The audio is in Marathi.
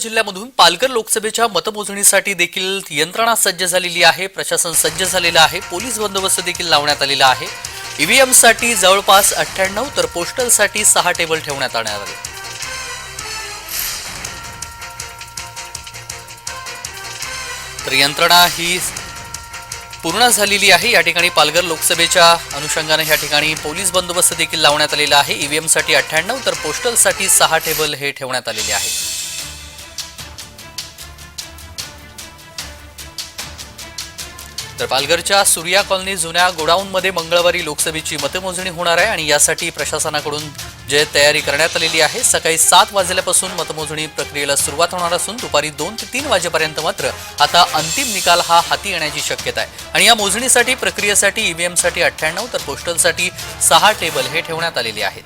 जिल्ह्यामधून पालघर लोकसभेच्या मतमोजणीसाठी देखील यंत्रणा सज्ज झालेली आहे प्रशासन सज्ज झालेलं आहे पोलीस बंदोबस्त देखील लावण्यात आलेला आहे. ईव्हीएमसाठी जवळपास अठ्ठ्याण्णव तर पोस्टलसाठी सहा टेबल ठेवण्यात आणण्यात आले. तर यंत्रणा ही पूर्ण झालेली आहे. या ठिकाणी पालघर लोकसभेच्या अनुषंगाने या ठिकाणी पोलीस बंदोबस्त देखील लावण्यात आलेला आहे. ईव्हीएमसाठी अठ्ठ्याण्णव तर पोस्टलसाठी सहा टेबल हे ठेवण्यात आलेले आहे तर पालघरच्या सूर्या कॉलनी जुन्या गोडाऊनमध्ये मंगळवारी लोकसभेची मतमोजणी होणार आहे आणि यासाठी प्रशासनाकडून जे तयारी करण्यात आलेली आहे सकाळी सात वाजल्यापासून मतमोजणी प्रक्रियेला सुरुवात होणार असून दुपारी दोन ते तीन वाजेपर्यंत मात्र आता अंतिम निकाल हा हाती येण्याची शक्यता आहे. आणि या मोजणीसाठी प्रक्रियेसाठी ईव्हीएमसाठी अठ्ठ्याण्णव तर पोस्टलसाठी सहा टेबल हे ठेवण्यात आलेले आहेत.